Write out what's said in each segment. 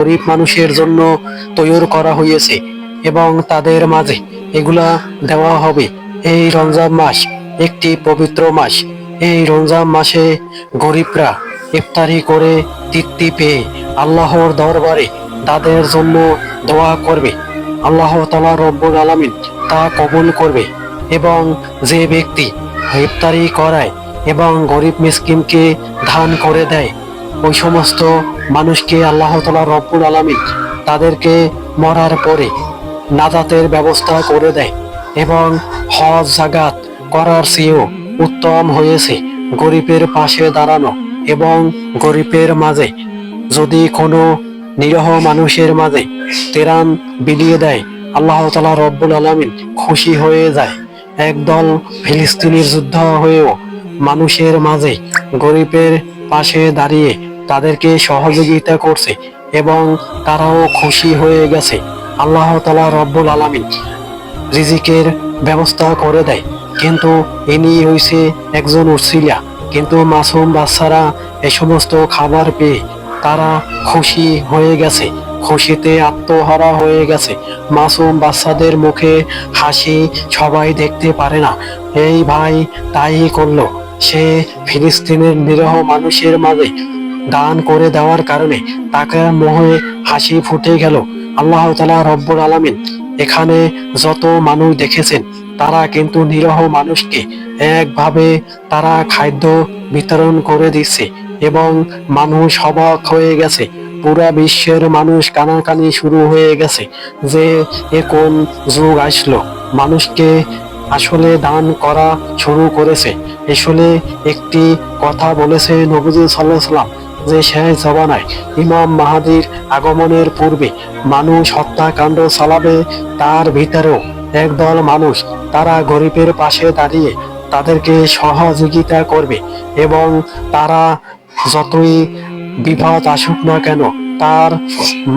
গরিব মানুষের জন্য তৈরি করা হয়েছে এবং তাদের মাঝে এগুলা দেওয়া হবে। এই রমজান মাস একটি পবিত্র মাস। এই রমজান মাসে গরিবরা ইফতারি করে তৃপ্তি পেয়ে আল্লাহর দরবারে তাদের জন্য দোয়া করবে। আল্লাহ তালা রব্বুল আলামিন তা কবুল করবে এবং যে ব্যক্তি ইফতারি করায় এবং গরিব মিসকিনকে দান করে দেয় ওই সমস্ত মানুষকে আল্লাহ তালা রব্বুল আলামিন তাদেরকে মরার পরে নাজাতের ব্যবস্থা করে দেয় এবং হজ জাগাত করার চেয়েও উত্তম হয়েছে গরিবের পাশে দাঁড়ানো এবং গরিবের মাঝে। যদি কোনো নিরহ মানুষের মাঝে তেরান বিলিয়ে দেয়, আল্লাহ তালা রব্বুল আলমিন খুশি হয়ে যায়। একদল ফিলিস্তিনির যুদ্ধ হয়েও মানুষের মাঝে গরিবের পাশে দাঁড়িয়ে তাদেরকে সহযোগিতা করছে এবং তারাও খুশি হয়ে গেছে। আল্লাহ তালা রব্বুল আলমিন রিজিকের ব্যবস্থা করে দেয়। কিন্তু ইনি হইছে একজন উর্সিলা কিন্তু মাসুম বাচ্চারা এ সমস্ত খাবার পেয়ে তারা খুশি হয়ে গেছে, খুশিতে আত্মহারা হয়ে গেছে। মাসুম বাচ্চাদের মুখে হাসি সবাই দেখতে পারে না। এই ভাই তাই করল। সে ফিলিস্তিনের নিরহ মানুষের মাঝে দান করে দেওয়ার কারণে তাকে মোহে হাসি ফুটে গেল। আল্লাহ তালা রব্বুল আলমিন এখানে যত মানুষ দেখেছেন, তারা কিন্তু নিরহ মানুষকে একভাবে তারা খাদ্য বিতরণ করে দিচ্ছে এবং মানুষ অবাক হয়ে গেছে। পুরা বিশ্বের মানুষ কানাকানি শুরু হয়ে গেছে যে এ কোন যুগ আসলো। মানুষকে আসলে দান করা শুরু করেছে। আসলে একটি কথা বলেছে নবীজি সাল্লাহ সাল্লাম যে শেষ জবানায় ইমাম মাহাদির আগমনের পূর্বে মানুষ হত্যাকাণ্ড চালাবে, তার ভিতরেও একদল মানুষ তারা গরিবের পাশে দাঁড়িয়ে তাদেরকে সহযোগিতা করবে এবং তারা যতই বিপদ আসুক না কেন, তার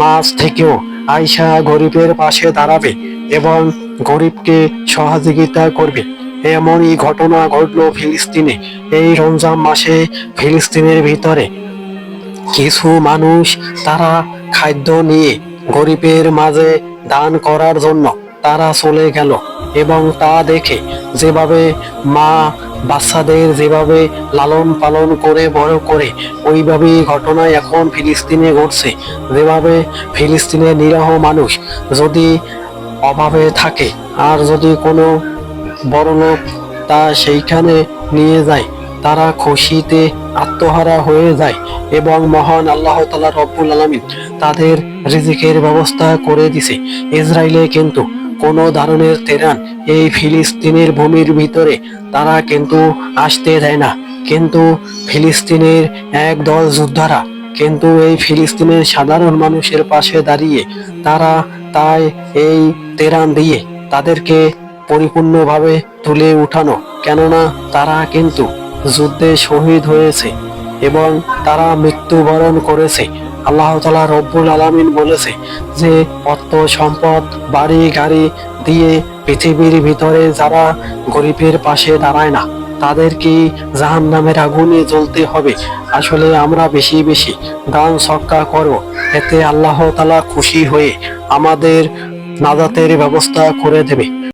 মাঝ থেকেও আয়সা গরিবের পাশে দাঁড়াবে এবং গরিবকে সহযোগিতা করবে। এমনই ঘটনা ঘটলো ফিলিস্তিনে। এই রমজান মাসে ফিলিস্তিনের ভিতরে কিছু মানুষ তারা খাদ্য নিয়ে গরিবের মাঝে দান করার জন্য তারা চলে গেল এবং তা দেখে যেভাবে মা বাচ্চাদের যেভাবে লালন পালন করে বড় করে, ওইভাবেই ঘটনা এখন ফিলিস্তিনে ঘটছে। যেভাবে ফিলিস্তিনের নিরহ মানুষ যদি অভাবে থাকে, আর যদি কোনো বড় লোক তা সেইখানে নিয়ে যায় তারা খুশিতে আত্মহারা হয়ে যায় এবং মহান আল্লাহ তালা রব্বুল আলমিন তাদের রিজিকের ব্যবস্থা করে দিছে। ইসরায়েলে কিন্তু কোনো ধরনের তেরান এই ফিলিস্তিনের ভূমির ভিতরে তারা কিন্তু আসতে দেয় না। কিন্তু ফিলিস্তিনের এক দল যোদ্ধারা কিন্তু এই ফিলিস্তিনের সাধারণ মানুষের পাশে দাঁড়িয়ে তারা তাই এই তেরান দিয়ে তাদেরকে পরিপূর্ণভাবে তুলে উঠানো। কেননা তারা কিন্তু যুদ্ধে শহীদ হয়েছে এবং তারা মৃত্যুবরণ করেছে। আল্লাহ তালা রব্বুল আলামিন বলেছে যে, অর্থ সম্পদ, বাড়ি, গাড়ি দিয়ে পৃথিবীর ভিতরে যারা গরিবের পাশে দাঁড়ায় না, তাদের কি জাহান নামের আগুনে জ্বলতে হবে? আসলে আমরা বেশি বেশি দান সক্কা করো এতে আল্লাহ তালা খুশি হয়ে আমাদের নাজাতের ব্যবস্থা করে দেবে।